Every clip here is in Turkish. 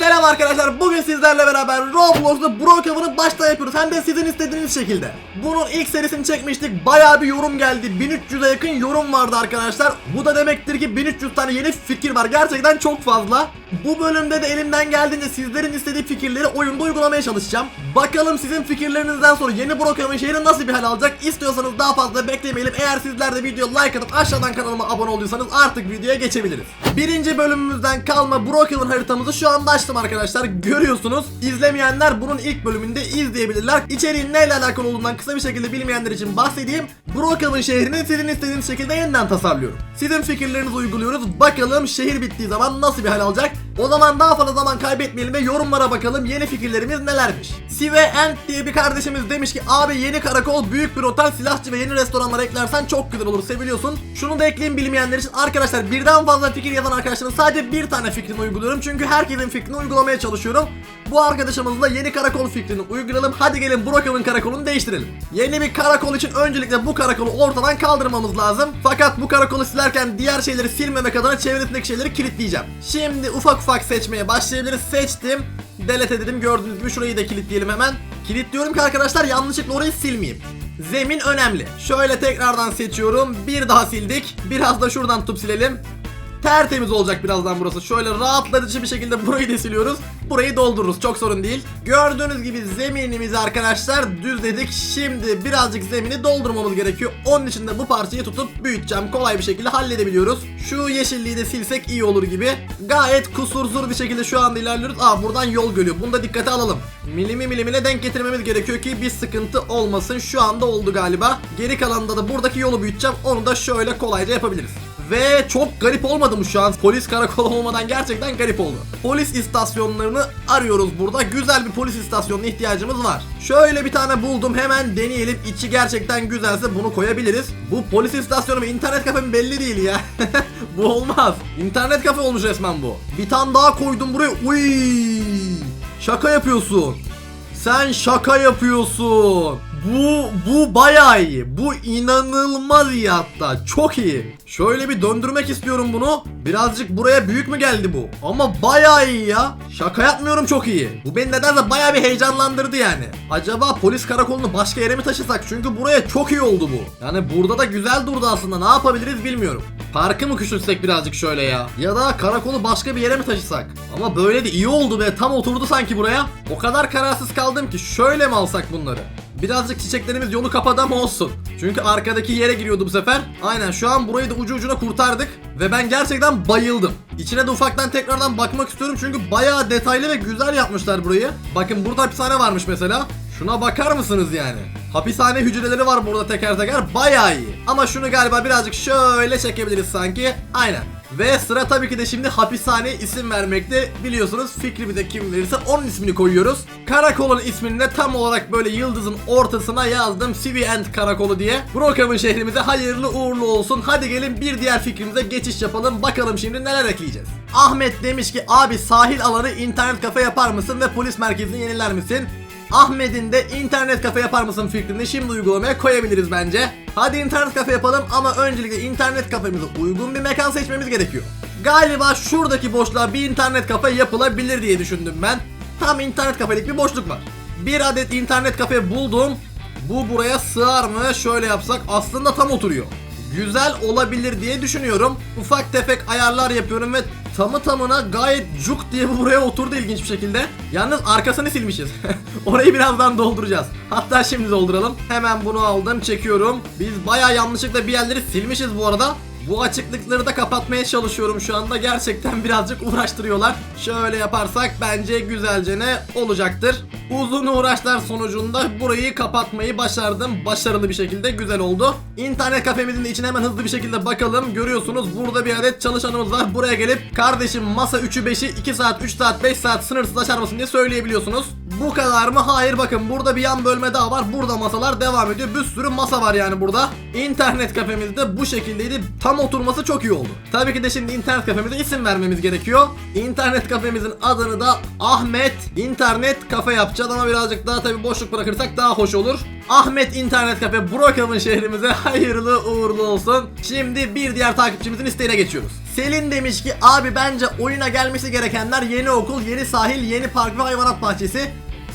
Selam arkadaşlar. Bugün sizlerle beraber Roblox'ta Brokeman'ı baştan yapıyoruz. Hem de sizin istediğiniz şekilde. Bunun ilk serisini çekmiştik. Bayağı bir yorum geldi. 1300'e yakın yorum vardı arkadaşlar. Bu da demektir ki 1300 tane yeni fikir var. Gerçekten çok fazla. Bu bölümde de elimden geldiğince sizlerin istediği fikirleri oyunda uygulamaya çalışacağım. Bakalım sizin fikirlerinizden sonra yeni Brokeman şehri nasıl bir hal alacak? İstiyorsanız daha fazla beklemeyelim. Eğer sizler de video like atıp aşağıdan kanalıma abone olduysanız artık videoya geçebiliriz. Birinci bölümümüzden kalma Brokeman haritamızı şu anda açtım arkadaşlar. Görüyorsunuz. İzlemeyenler bunun ilk bölümünde izleyebilirler. İçeriğin neyle alakalı olduğundan kısa bir şekilde bilmeyenler için bahsedeyim. Brokeman şehrini sizin istediğiniz şekilde yeniden tasarlıyorum. Sizin fikirlerinizi uyguluyoruz. Bakalım şehir bittiği zaman nasıl bir hal alacak? O zaman daha fazla zaman kaybetmeyelim ve yorumlara bakalım yeni fikirlerimiz nelermiş. Sive Ent diye bir kardeşimiz demiş ki abi yeni karakol, büyük bir otel, silahçı ve yeni restoranlar eklersen çok güzel olur seviliyorsun. Şunu da ekleyeyim bilmeyenler için arkadaşlar birden fazla fikir yazan arkadaşların sadece bir tane fikrini uyguluyorum. Çünkü herkesin fikrini uygulamaya çalışıyorum. Bu arkadaşımızla yeni karakol fikrini uygulayalım. Hadi gelin Brokeman karakolunu değiştirelim. Yeni bir karakol için öncelikle bu karakolu ortadan kaldırmamız lazım. Fakat bu karakolu silerken diğer şeyleri silmemek adına çevresindeki şeyleri kilitleyeceğim. Şimdi ufak ufak seçmeye başlayabiliriz. Seçtim. Delete dedim gördüğünüz gibi şurayı da kilitleyelim hemen. Kilitliyorum ki arkadaşlar yanlışlıkla orayı silmeyeyim. Zemin önemli. Şöyle tekrardan seçiyorum. Bir daha sildik. Biraz da şuradan tutup silelim. Tertemiz olacak birazdan burası. Şöyle rahatlatıcı bir şekilde burayı da siliyoruz. Burayı doldururuz. Çok sorun değil. Gördüğünüz gibi zeminimizi arkadaşlar düzledik. Şimdi birazcık zemini doldurmamız gerekiyor. Onun için de bu parçayı tutup büyüteceğim. Kolay bir şekilde halledebiliyoruz. Şu yeşilliği de silsek iyi olur gibi. Gayet kusursuz bir şekilde şu anda ilerliyoruz. Aa buradan yol görüyor. Bunu da dikkate alalım. Milimi milimine denk getirmemiz gerekiyor ki bir sıkıntı olmasın. Şu anda oldu galiba. Geri kalanında da buradaki yolu büyüteceğim. Onu da şöyle kolayca yapabiliriz. Ve çok garip olmadı mı şu an? Polis karakolu olmadan gerçekten garip oldu. Polis istasyonlarını arıyoruz burada. Güzel bir polis istasyonuna ihtiyacımız var. Şöyle bir tane buldum. Hemen deneyelim. İçi gerçekten güzelse bunu koyabiliriz. Bu polis istasyonu mu? internet kafe belli değil ya. bu olmaz. İnternet kafe olmuş resmen bu. Bir tane daha koydum buraya. Uy! Şaka yapıyorsun. Sen şaka yapıyorsun. Bu bu bayağı iyi. Bu inanılmaz iyi hatta. Çok iyi. Şöyle bir döndürmek istiyorum bunu. Birazcık buraya büyük mü geldi bu? Ama bayağı iyi ya. Şaka yapmıyorum çok iyi. Bu beni nedense bayağı bir heyecanlandırdı yani. Acaba polis karakolunu başka yere mi taşısak? Çünkü buraya çok iyi oldu bu. Yani burada da güzel durdu aslında. Ne yapabiliriz bilmiyorum. Parkı mı küçültsek birazcık şöyle ya? Ya da karakolu başka bir yere mi taşısak? Ama böyle de iyi oldu be. Tam oturdu sanki buraya. O kadar kararsız kaldım ki şöyle mi alsak bunları? Birazcık çiçeklerimiz yolu kapadı ama olsun. Çünkü arkadaki yere giriyordu bu sefer. Aynen şu an burayı da ucu ucuna kurtardık. Ve ben gerçekten bayıldım. İçine de ufaktan tekrardan bakmak istiyorum çünkü bayağı detaylı ve güzel yapmışlar burayı. Bakın burada hapishane varmış mesela. Şuna bakar mısınız yani? Hapishane hücreleri var burada teker teker bayağı iyi. Ama şunu galiba birazcık şöyle çekebiliriz sanki. Aynen. Ve sıra tabii ki de şimdi hapishaneye isim vermekte. Biliyorsunuz fikrimi de kim verirse onun ismini koyuyoruz. Karakolun ismini de tam olarak böyle yıldızın ortasına yazdım. Civy End Karakolu diye. Brookhaven şehrimize hayırlı uğurlu olsun. Hadi gelin bir diğer fikrimize geçiş yapalım. Bakalım şimdi neler ekleyeceğiz. Ahmet demiş ki abi sahil alanı internet kafe yapar mısın ve polis merkezini yeniler misin? Ahmet'in de internet kafe yapar mısın fikrini şimdi uygulamaya koyabiliriz bence. Hadi internet kafe yapalım ama öncelikle internet kafemize uygun bir mekan seçmemiz gerekiyor. Galiba şuradaki boşluğa bir internet kafe yapılabilir diye düşündüm ben. Tam internet kafelik bir boşluk var. Bir adet internet kafe buldum. Bu buraya sığar mı? Şöyle yapsak aslında tam oturuyor. Güzel olabilir diye düşünüyorum. Ufak tefek ayarlar yapıyorum ve tamı tamına gayet cuk diye bu buraya oturdu ilginç bir şekilde. Yalnız arkasını silmişiz. Orayı birazdan dolduracağız. Hatta şimdi dolduralım. Hemen bunu aldım çekiyorum. Biz baya yanlışlıkla bir yerleri silmişiz bu arada. Bu açıklıkları da kapatmaya çalışıyorum şu anda. Gerçekten birazcık uğraştırıyorlar. Şöyle yaparsak bence güzelce ne olacaktır. Uzun uğraşlar sonucunda burayı kapatmayı başardım. Başarılı bir şekilde güzel oldu. İnternet kafemizin içine hemen hızlı bir şekilde bakalım. Görüyorsunuz burada bir adet çalışanımız var. Buraya gelip kardeşim masa 3'ü 5'i 2 saat 3 saat 5 saat sınırsız açar mısın diye söyleyebiliyorsunuz. Bu kadar mı? Hayır bakın burada bir yan bölme daha var. Burada masalar devam ediyor. Bir sürü masa var yani burada. İnternet kafemizde bu şekildeydi. Tam oturması çok iyi oldu. Tabii ki de şimdi internet kafemize isim vermemiz gerekiyor. İnternet kafemizin adını da Ahmet İnternet Kafe yapacağız ama birazcık daha tabii boşluk bırakırsak daha hoş olur. Ahmet İnternet Kafe Brookhaven şehrimize hayırlı uğurlu olsun. Şimdi bir diğer takipçimizin isteğine geçiyoruz. Selin demiş ki abi bence oyuna gelmesi gerekenler yeni okul, yeni sahil, yeni park ve hayvanat bahçesi.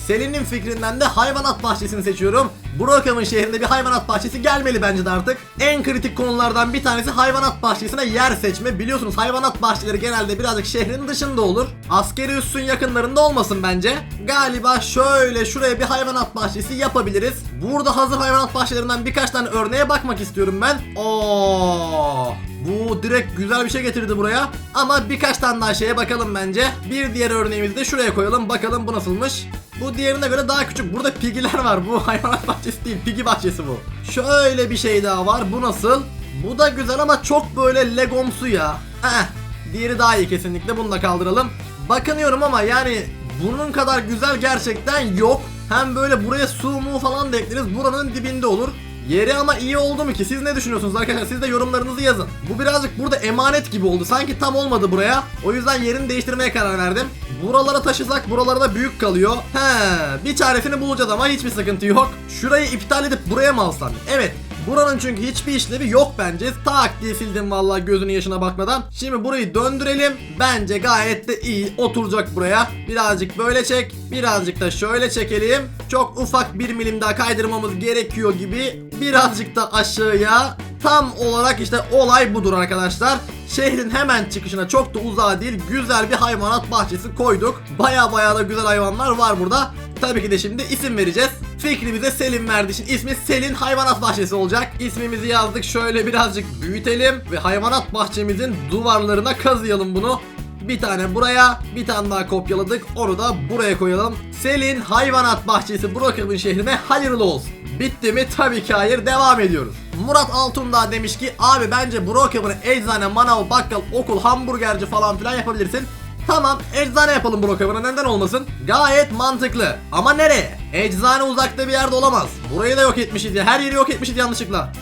Selin'in fikrinden de hayvanat bahçesini seçiyorum. Brookhaven şehrinde bir hayvanat bahçesi gelmeli bence de artık. En kritik konulardan bir tanesi hayvanat bahçesine yer seçme. Biliyorsunuz hayvanat bahçeleri genelde birazcık şehrin dışında olur. Askeri üssün yakınlarında olmasın bence. Galiba şöyle şuraya bir hayvanat bahçesi yapabiliriz. Burada hazır hayvanat bahçelerinden birkaç tane örneğe bakmak istiyorum ben. Oo, bu direkt güzel bir şey getirdi buraya. Ama birkaç tane daha şeye bakalım bence. Bir diğer örneğimizi de şuraya koyalım. Bakalım bu nasılmış. Bu diğerine göre daha küçük. Burada pigiler var. Bu hayvanat bahçesi değil. Pigi bahçesi bu. Şöyle bir şey daha var. Bu nasıl? Bu da güzel ama çok böyle legomsu ya. Heh. Diğeri daha iyi kesinlikle. Bunu da kaldıralım. Bakınıyorum ama yani bunun kadar güzel gerçekten yok. Hem böyle buraya su mu falan da ekleriz. Buranın dibinde olur. Yeri ama iyi oldu mu ki? Siz ne düşünüyorsunuz arkadaşlar? Siz de yorumlarınızı yazın. Bu birazcık burada emanet gibi oldu. Sanki tam olmadı buraya. O yüzden yerini değiştirmeye karar verdim. Buralara taşısak buralara da büyük kalıyor. He, bir çaresini bulacağız ama hiçbir sıkıntı yok. Şurayı iptal edip buraya mı alsam? Evet. Buranın çünkü hiçbir işlevi yok bence. Tak diye sildim vallahi gözünün yaşına bakmadan. Şimdi burayı döndürelim. Bence gayet de iyi oturacak buraya. Birazcık böyle çek. Birazcık da şöyle çekelim. Çok ufak bir milim daha kaydırmamız gerekiyor gibi. Birazcık da aşağıya. Tam olarak işte olay budur arkadaşlar. Şehrin hemen çıkışına çok da uzağa değil güzel bir hayvanat bahçesi koyduk. Baya baya da güzel hayvanlar var burada. Tabii ki de şimdi isim vereceğiz. Fikrimize Selim verdiği için ismi Selin Hayvanat Bahçesi olacak. İsmimizi yazdık şöyle birazcık büyütelim ve hayvanat bahçemizin duvarlarına kazıyalım bunu. Bir tane buraya, bir tane daha kopyaladık. Onu da buraya koyalım. Selin Hayvanat Bahçesi Brookhaven şehrine hayırlı olsun. Bitti mi? Tabii ki hayır. Devam ediyoruz. Murat Altundağ demiş ki abi bence Brookhaven'ı eczane, manav, bakkal, okul, hamburgerci falan filan yapabilirsin. Tamam eczane yapalım Brookhaven'a neden olmasın? Gayet mantıklı. Ama nereye? Eczane uzakta bir yerde olamaz. Burayı da yok etmişiz ya. Her yeri yok etmişiz yanlışlıkla.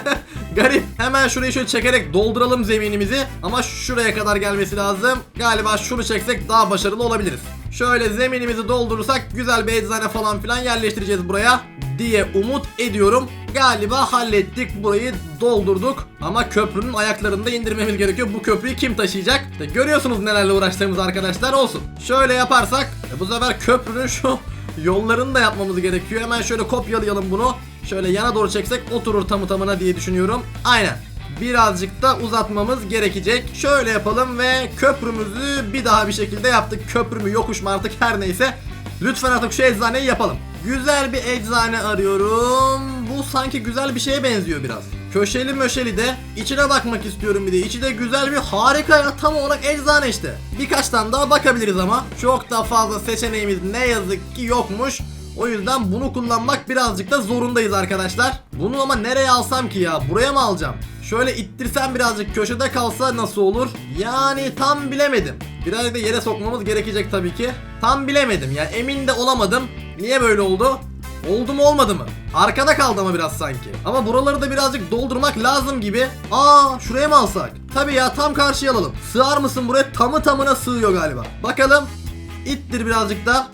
Garip. Hemen şurayı şöyle çekerek dolduralım zeminimizi. Ama şuraya kadar gelmesi lazım. Galiba şunu çeksek daha başarılı olabiliriz. Şöyle zeminimizi doldurursak güzel bir eczane falan filan yerleştireceğiz buraya diye umut ediyorum. Galiba hallettik burayı doldurduk ama köprünün ayaklarını da indirmemiz gerekiyor. Bu köprüyü kim taşıyacak? İşte görüyorsunuz nelerle uğraştığımız arkadaşlar olsun. Şöyle yaparsak e, bu sefer köprünün şu yollarını da yapmamız gerekiyor. Hemen şöyle kopyalayalım bunu. Şöyle yana doğru çeksek oturur tamı tamına diye düşünüyorum. Aynen. Birazcık da uzatmamız gerekecek. Şöyle yapalım ve köprümüzü bir daha bir şekilde yaptık. Köprü mü yokuş mu artık her neyse. Lütfen artık şu eczaneyi yapalım. Güzel bir eczane arıyorum. Bu sanki güzel bir şeye benziyor biraz. Köşeli möşeli de içine bakmak istiyorum bir de. İçi de güzel bir harika ya tam olarak eczane işte. Birkaç tane daha bakabiliriz ama. Çok da fazla seçeneğimiz ne yazık ki yokmuş. O yüzden bunu kullanmak birazcık da zorundayız arkadaşlar. Bunu ama nereye alsam ki ya? Buraya mı alacağım? Şöyle ittirsem birazcık köşede kalsa nasıl olur? Yani tam bilemedim. Biraz da yere sokmamız gerekecek tabii ki. Tam bilemedim ya emin de olamadım. Niye böyle oldu? Oldu mu olmadı mı? Arkada kaldı ama biraz sanki. Ama buraları da birazcık doldurmak lazım gibi. Aa şuraya mı alsak? Tabii ya tam karşıya alalım. Sığar mısın buraya? Tamı tamına sığıyor galiba. Bakalım. İttir birazcık da.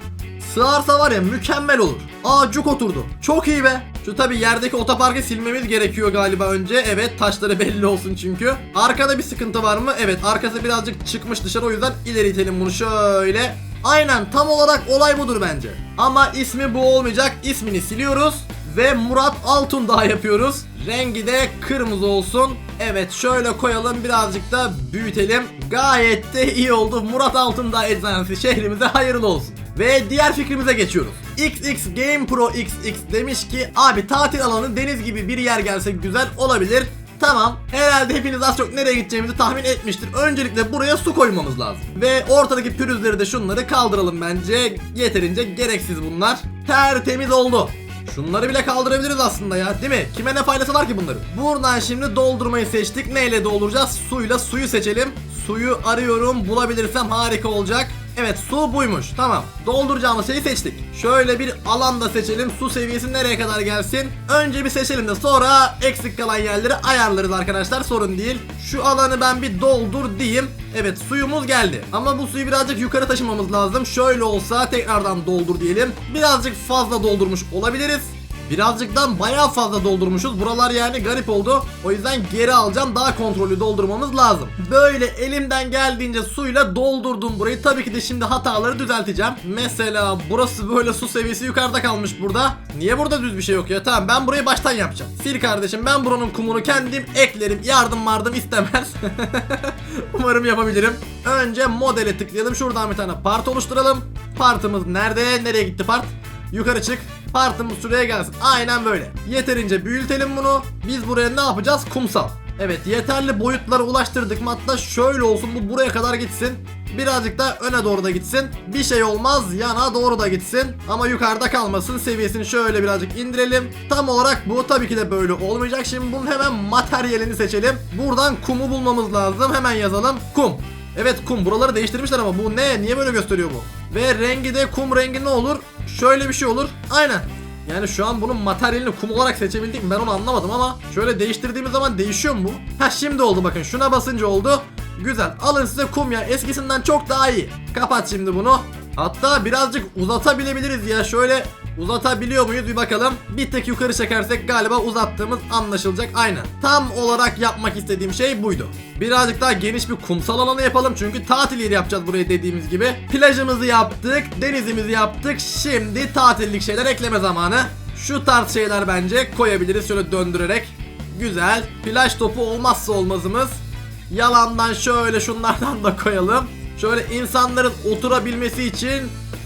Sığarsa var ya mükemmel olur. Aa cuk oturdu. Çok iyi be. Şu tabi yerdeki otoparkı silmemiz gerekiyor galiba önce. Evet taşları belli olsun çünkü. Arkada bir sıkıntı var mı? Evet arkası birazcık çıkmış dışarı o yüzden ileri itelim bunu şöyle. Aynen tam olarak olay budur bence. Ama ismi bu olmayacak. İsmini siliyoruz. Ve Murat Altundağ yapıyoruz. Rengi de kırmızı olsun. Evet şöyle koyalım birazcık da büyütelim. Gayet de iyi oldu. Murat Altundağ Eczanesi şehrimize hayırlı olsun. Ve diğer fikrimize geçiyoruz. XX Game Pro XX demiş ki abi tatil alanı deniz gibi bir yer gelse güzel olabilir. Tamam. Herhalde hepiniz az çok nereye gideceğimizi tahmin etmiştir. Öncelikle buraya su koymamız lazım. Ve ortadaki pürüzleri de şunları kaldıralım bence. Yeterince gereksiz bunlar. Tertemiz oldu. Şunları bile kaldırabiliriz aslında ya değil mi? Kime ne faydası var ki bunların? Buradan şimdi doldurmayı seçtik. Neyle dolduracağız? Suyla suyu seçelim. Suyu arıyorum. Bulabilirsem harika olacak. Evet su buymuş. Tamam. Dolduracağımız şeyi seçtik. Şöyle bir alan da seçelim. Su seviyesi nereye kadar gelsin? Önce bir seçelim de sonra eksik kalan yerleri ayarlarız arkadaşlar. Sorun değil. Şu alanı ben bir doldur diyeyim. Evet suyumuz geldi. Ama bu suyu birazcık yukarı taşımamız lazım. Şöyle olsa tekrardan doldur diyelim. Birazcık fazla doldurmuş olabiliriz. Birazcıktan bayağı fazla doldurmuşuz. Buralar yani garip oldu. O yüzden geri alacağım. Daha kontrollü doldurmamız lazım. Böyle elimden geldiğince suyla doldurdum burayı. Tabii ki de şimdi hataları düzelteceğim. Mesela burası böyle su seviyesi yukarıda kalmış burada. Niye burada düz bir şey yok ya? Tamam ben burayı baştan yapacağım. Sil kardeşim ben buranın kumunu kendim eklerim. Yardım vardım istemez. Umarım yapabilirim. Önce modele tıklayalım. Şuradan bir tane part oluşturalım. Partımız nerede? Nereye gitti part? Yukarı çık. Partımız şuraya gelsin. Aynen böyle. Yeterince büyütelim bunu. Biz buraya ne yapacağız? Kumsal. Evet yeterli boyutlara ulaştırdık mı hatta şöyle olsun bu buraya kadar gitsin. Birazcık da öne doğru da gitsin. Bir şey olmaz yana doğru da gitsin. Ama yukarıda kalmasın. Seviyesini şöyle birazcık indirelim. Tam olarak bu tabii ki de böyle olmayacak. Şimdi bunun hemen materyalini seçelim. Buradan kumu bulmamız lazım. Hemen yazalım. Kum. Evet kum buraları değiştirmişler ama bu ne? Niye böyle gösteriyor bu? Ve rengi de kum rengi ne olur? Şöyle bir şey olur. Aynen. Yani şu an bunun materyalini kum olarak seçebildik mi ben onu anlamadım ama şöyle değiştirdiğimiz zaman değişiyor mu bu? Ha şimdi oldu bakın şuna basınca oldu. Güzel alın size kum ya eskisinden çok daha iyi. Kapat şimdi bunu. Hatta birazcık uzatabilebiliriz ya şöyle uzatabiliyor muyuz bir bakalım. Bir tık yukarı çekersek galiba uzattığımız anlaşılacak aynen. Tam olarak yapmak istediğim şey buydu. Birazcık daha geniş bir kumsal alanı yapalım çünkü tatil yeri yapacağız buraya dediğimiz gibi. Plajımızı yaptık, denizimizi yaptık. Şimdi tatillik şeyler ekleme zamanı. Şu tarz şeyler bence koyabiliriz şöyle döndürerek. Güzel. Plaj topu olmazsa olmazımız. Yalandan şöyle şunlardan da koyalım. Şöyle insanların oturabilmesi için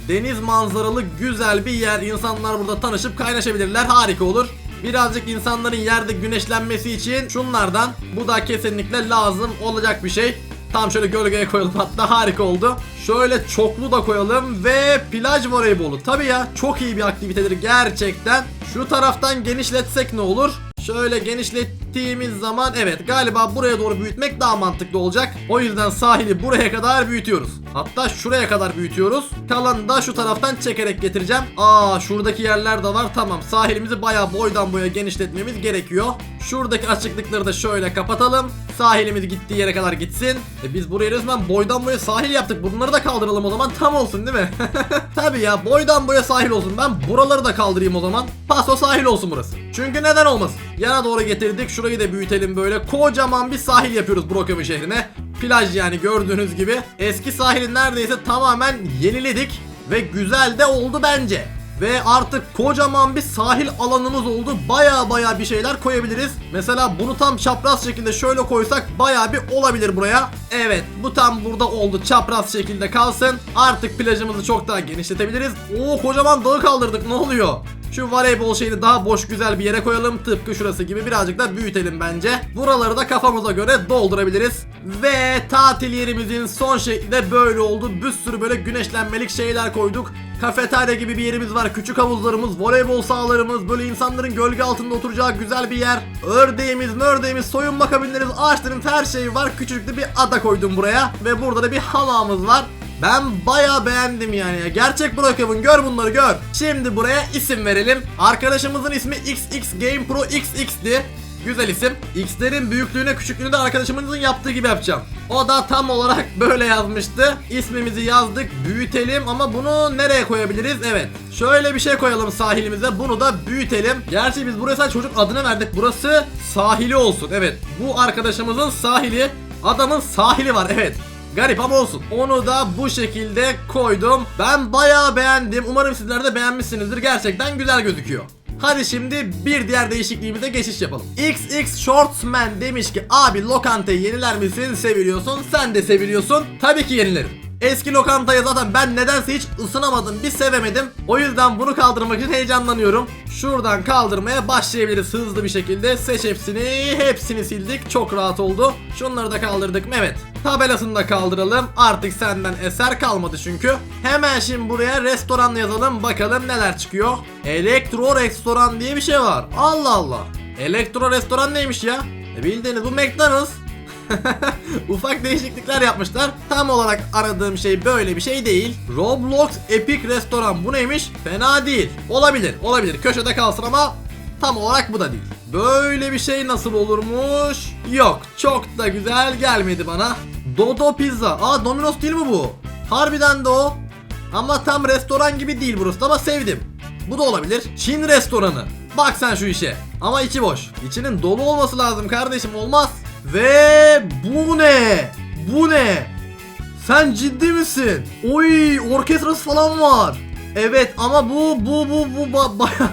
deniz manzaralı güzel bir yer. İnsanlar burada tanışıp kaynaşabilirler. Harika olur. Birazcık insanların yerde güneşlenmesi için şunlardan. Bu da kesinlikle lazım olacak bir şey. Tam şöyle gölgeye koyalım hatta harika oldu. Şöyle çoklu da koyalım ve plaj voleybolu. Tabii ya çok iyi bir aktivitedir gerçekten. Şu taraftan genişletsek ne olur? Şöyle genişlettiğimiz zaman evet galiba buraya doğru büyütmek daha mantıklı olacak. O yüzden sahili buraya kadar büyütüyoruz. Hatta şuraya kadar büyütüyoruz. Kalanı da şu taraftan çekerek getireceğim. Aa şuradaki yerler de var. Tamam sahilimizi bayağı boydan boya genişletmemiz gerekiyor. Şuradaki açıklıkları da şöyle kapatalım. Sahilimiz gittiği yere kadar gitsin. E biz buraya resmen boydan boya sahil yaptık. Bunları da kaldıralım o zaman tam olsun değil mi? Tabii ya boydan boya sahil olsun. Ben buraları da kaldırayım o zaman. Paso sahil olsun burası. Çünkü neden olmasın? Yana doğru getirdik. Şurayı da büyütelim böyle. Kocaman bir sahil yapıyoruz Brookhaven şehrine. Plaj yani gördüğünüz gibi. Eski sahili neredeyse tamamen yeniledik. Ve güzel de oldu bence. Ve artık kocaman bir sahil alanımız oldu. Baya baya bir şeyler koyabiliriz. Mesela bunu tam çapraz şekilde şöyle koysak baya bir olabilir buraya. Evet bu tam burada oldu. Çapraz şekilde kalsın. Artık plajımızı çok daha genişletebiliriz. Oo kocaman dağı kaldırdık ne oluyor? Şu voleybol şeyini daha boş güzel bir yere koyalım. Tıpkı şurası gibi birazcık da büyütelim bence. Buraları da kafamıza göre doldurabiliriz. Ve tatil yerimizin son şekli de böyle oldu. Bir sürü böyle güneşlenmelik şeyler koyduk. Kafeterya gibi bir yerimiz var. Küçük havuzlarımız, voleybol sahalarımız, böyle insanların gölge altında oturacağı güzel bir yer. Ördeğimiz, mördeğimiz, soyunma kabinlerimiz, ağaçların her şeyi var. Küçük de bir ada koydum buraya. Ve burada da bir halamız var. Ben bayağı beğendim yani. Gerçek Brookhaven gör bunları gör. Şimdi buraya isim verelim. Arkadaşımızın ismi XX Game Pro XX'di. Güzel isim. X'lerin büyüklüğüne küçüklüğünü de arkadaşımızın yaptığı gibi yapacağım. O da tam olarak böyle yazmıştı. İsmimizi yazdık, büyütelim ama bunu nereye koyabiliriz? Evet. Şöyle bir şey koyalım sahilimize. Bunu da büyütelim. Gerçi biz buraya çocuk adını verdik. Burası sahili olsun. Evet. Bu arkadaşımızın sahili. Adamın sahili var. Evet. Garip ama olsun. Onu da bu şekilde koydum. Ben bayağı beğendim. Umarım sizler de beğenmişsinizdir. Gerçekten güzel gözüküyor. Hadi şimdi bir diğer değişikliğimize geçiş yapalım. XX Shortsman demiş ki abi lokantayı yeniler misin? Seviliyorsun. Sen de seviliyorsun. Tabii ki yenilerim. Eski lokantayı zaten ben nedense hiç ısınamadım, bir sevemedim. O yüzden bunu kaldırmak için heyecanlanıyorum. Şuradan kaldırmaya başlayabiliriz hızlı bir şekilde. Seç hepsini, hepsini sildik. Çok rahat oldu. Şunları da kaldırdık mı? Evet. Tabelasını da kaldıralım. Artık senden eser kalmadı çünkü. Hemen şimdi buraya restoran yazalım. Bakalım neler çıkıyor. Elektro restoran diye bir şey var. Allah Allah. Elektro restoran neymiş ya? E bildiğiniz bu McDonald's. Ufak değişiklikler yapmışlar. Tam olarak aradığım şey böyle bir şey değil. Roblox Epic Restoran bu neymiş? Fena değil. Olabilir, olabilir. Köşede kalsın ama tam olarak bu da değil. Böyle bir şey nasıl olurmuş? Yok, çok da güzel gelmedi bana. Dodo Pizza. Aa Domino's değil mi bu? Harbiden de o. Ama tam restoran gibi değil burası ama sevdim. Bu da olabilir. Çin restoranı. Bak sen şu işe. Ama içi boş. İçinin dolu olması lazım kardeşim olmaz. Ve bu ne? Bu ne? Sen ciddi misin? Oy orkestrası falan var. Evet ama bu bu bu bu ba- baya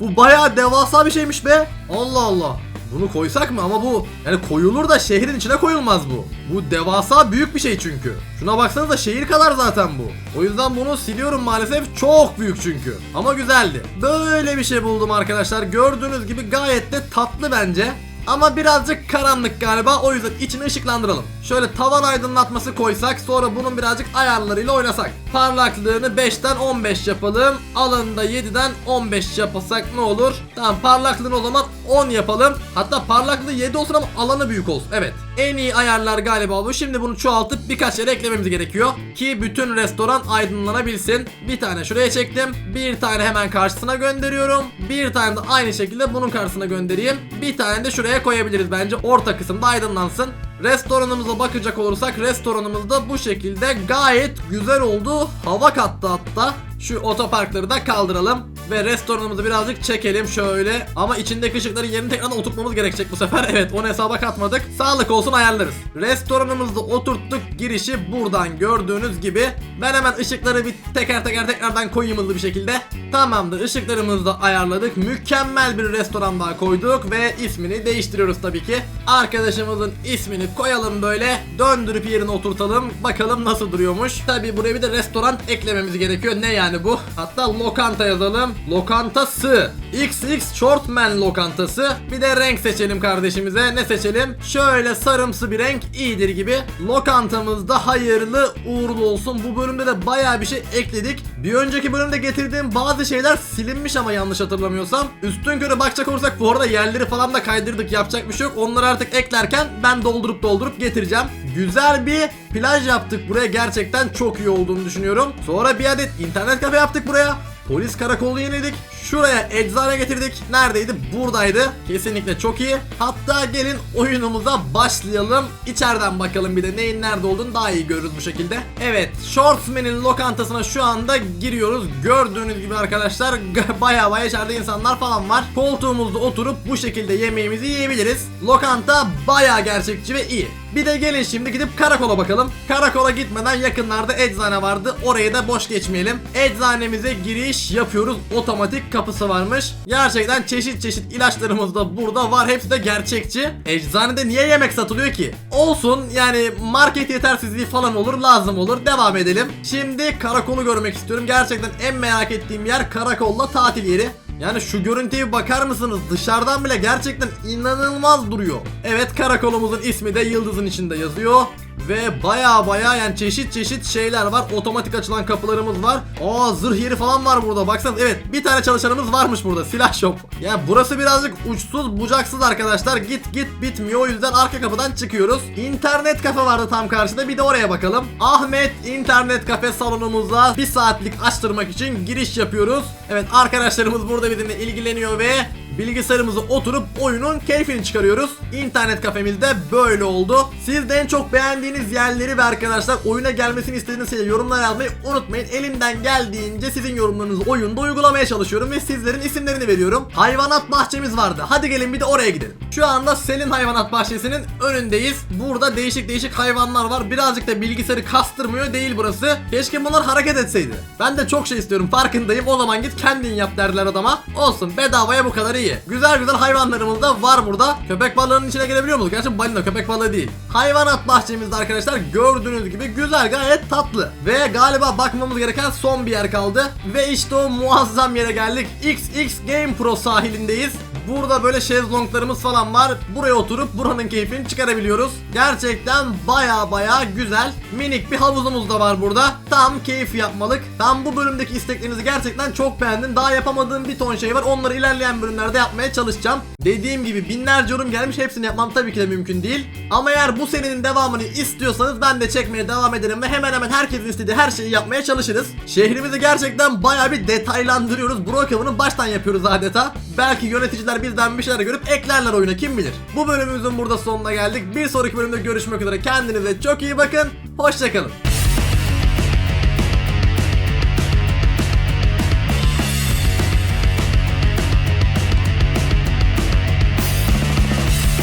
bu bayağı devasa bir şeymiş be. Allah Allah. Bunu koysak mı ama bu yani koyulur da şehrin içine koyulmaz bu. Bu devasa büyük bir şey çünkü. Şuna baksanıza şehir kadar zaten bu. O yüzden bunu siliyorum maalesef çok büyük çünkü. Ama güzeldi. Böyle bir şey buldum arkadaşlar. Gördüğünüz gibi gayet de tatlı bence. Ama birazcık karanlık galiba o yüzden içini ışıklandıralım. Şöyle tavan aydınlatması koysak sonra bunun birazcık ayarlarıyla oynasak. Parlaklığını 5'ten 15 yapalım. Alanını da 7'den 15 yapasak ne olur? Tamam parlaklığını o zaman 10 yapalım. Hatta parlaklığı 7 olsun ama alanı büyük olsun. Evet. En iyi ayarlar galiba bu. Şimdi bunu çoğaltıp birkaç yere eklememiz gerekiyor. Ki bütün restoran aydınlanabilsin. Bir tane şuraya çektim. Bir tane hemen karşısına gönderiyorum. Bir tane de aynı şekilde bunun karşısına göndereyim. Bir tane de şuraya koyabiliriz bence. Orta kısımda aydınlansın. Restoranımıza bakacak olursak restoranımız da bu şekilde gayet güzel oldu. Hava kattı hatta. Şu otoparkları da kaldıralım ve restoranımızı birazcık çekelim şöyle. Ama içindeki ışıkları yerine tekrardan oturtmamız gerekecek bu sefer. Evet onu hesaba katmadık. Sağlık olsun ayarlarız. Restoranımızda oturttuk girişi buradan gördüğünüz gibi. Ben hemen ışıkları bir teker teker tekrardan koyayım hızlı bir şekilde. Tamamdır ışıklarımızı da ayarladık. Mükemmel bir restoran daha koyduk ve ismini değiştiriyoruz tabii ki. Arkadaşımızın ismini koyalım böyle. Döndürüp yerine oturtalım. Bakalım nasıl duruyormuş. Tabii buraya bir de restoran eklememiz gerekiyor. Ne yani bu? Hatta lokanta yazalım. Lokantası. XX Shortman lokantası. Bir de renk seçelim kardeşimize. Ne seçelim? Şöyle sarımsı bir renk iyidir gibi. Lokantamızda hayırlı uğurlu olsun. Bu bölümde de bayağı bir şey ekledik. Bir önceki bölümde getirdiğim bazı şeyler silinmiş ama yanlış hatırlamıyorsam. Üstün körü bakacak olursak bu arada yerleri falan da kaydırdık. Yapacak bir şey yok. Onları artık eklerken ben doldurup doldurup getireceğim. Güzel bir plaj yaptık buraya. Gerçekten çok iyi olduğunu düşünüyorum. Sonra bir adet internet kafe yaptık buraya. Polis karakolu yeniledik. Şuraya eczane getirdik. Neredeydi? Buradaydı. Kesinlikle çok iyi. Hatta gelin oyunumuza başlayalım. İçeriden bakalım bir de neyin nerede olduğunu daha iyi görürüz bu şekilde. Evet, Shortsman'in lokantasına şu anda giriyoruz. Gördüğünüz gibi arkadaşlar baya baya içeride insanlar falan var. Koltuğumuzda oturup bu şekilde yemeğimizi yiyebiliriz. Lokanta baya gerçekçi ve iyi. Bir de gelin şimdi gidip karakola bakalım. Karakola gitmeden yakınlarda eczane vardı. Orayı da boş geçmeyelim. Eczanemize giriş yapıyoruz. Otomatik kapısı varmış. Gerçekten çeşit çeşit ilaçlarımız da burada var. Hepsi de gerçekçi. Eczanede niye yemek satılıyor ki? Olsun yani market yetersizliği falan olur lazım olur. Devam edelim. Şimdi karakolu görmek istiyorum. Gerçekten en merak ettiğim yer karakolla tatil yeri. Yani şu görüntüye bakar mısınız? Dışarıdan bile gerçekten inanılmaz duruyor. Evet karakolumuzun ismi de yıldızın içinde yazıyor. Ve baya baya yani çeşit çeşit şeyler var. Otomatik açılan kapılarımız var. Aa zırh yeri falan var burada. Baksanız evet bir tane çalışanımız varmış burada. Silah shop. Yani burası birazcık uçsuz bucaksız arkadaşlar. Git git bitmiyor. O yüzden arka kapıdan çıkıyoruz. İnternet kafe vardı tam karşıda. Bir de oraya bakalım. Ahmet internet kafe salonumuza bir saatlik açtırmak için giriş yapıyoruz. Evet arkadaşlarımız burada bizimle ilgileniyor ve bilgisayarımıza oturup oyunun keyfini çıkarıyoruz. İnternet kafemizde böyle oldu. Siz de en çok beğendiğiniz yerleri ve arkadaşlar oyuna gelmesini istediğiniz şeyleri yorumlara yazmayı unutmayın. Elimden geldiğince sizin yorumlarınızı oyunda uygulamaya çalışıyorum ve sizlerin isimlerini veriyorum. Hayvanat bahçemiz vardı. Hadi gelin bir de oraya gidelim. Şu anda Selin Hayvanat Bahçesi'nin önündeyiz. Burada değişik değişik hayvanlar var. Birazcık da bilgisayarı kastırmıyor değil burası. Keşke bunlar hareket etseydi. Ben de çok şey istiyorum farkındayım. O zaman git kendin yap derler adama. Olsun bedavaya bu kadar iyi. Güzel güzel hayvanlarımız da var burada. Köpek balığının içine gelebiliyor muyuz? Gerçi balina köpek balığı değil. Hayvanat bahçemizde arkadaşlar gördüğünüz gibi güzel gayet tatlı. Ve galiba bakmamız gereken son bir yer kaldı. Ve işte o muazzam yere geldik. XX Game Pro sahilindeyiz. Burada böyle şezlonglarımız falan var. Buraya oturup buranın keyfini çıkarabiliyoruz. Gerçekten baya baya güzel. Minik bir havuzumuz da var burada. Tam keyif yapmalık. Ben bu bölümdeki isteklerinizi gerçekten çok beğendim. Daha yapamadığım bir ton şey var. Onları ilerleyen bölümlerde yapmaya çalışacağım. Dediğim gibi binlerce yorum gelmiş. Hepsini yapmam tabii ki de mümkün değil. Ama eğer bu serinin devamını istiyorsanız ben de çekmeye devam ederim ve hemen hemen herkesin istediği her şeyi yapmaya çalışırız. Şehrimizi gerçekten baya bir detaylandırıyoruz. Brookhaven'ı baştan yapıyoruz adeta. Belki yöneticiler bizden bir şeyler görüp eklerler oyuna kim bilir. Bu bölümümüzün burada sonuna geldik. Bir sonraki bölümde görüşmek üzere. Kendinize çok iyi bakın. Hoşçakalın.